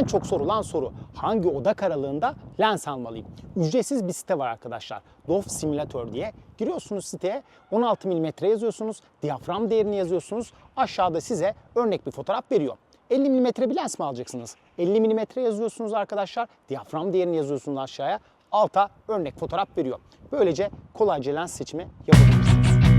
En çok sorulan soru hangi odak aralığında lens almalıyım? Ücretsiz bir site var arkadaşlar. Dof Simulator diye. Giriyorsunuz siteye 16 mm yazıyorsunuz. Diyafram değerini yazıyorsunuz. Aşağıda size örnek bir fotoğraf veriyor. 50 mm bir lens mi alacaksınız? 50 mm yazıyorsunuz arkadaşlar. Diyafram değerini yazıyorsunuz aşağıya. Alta örnek fotoğraf veriyor. Böylece kolayca lens seçimi yapabilirsiniz.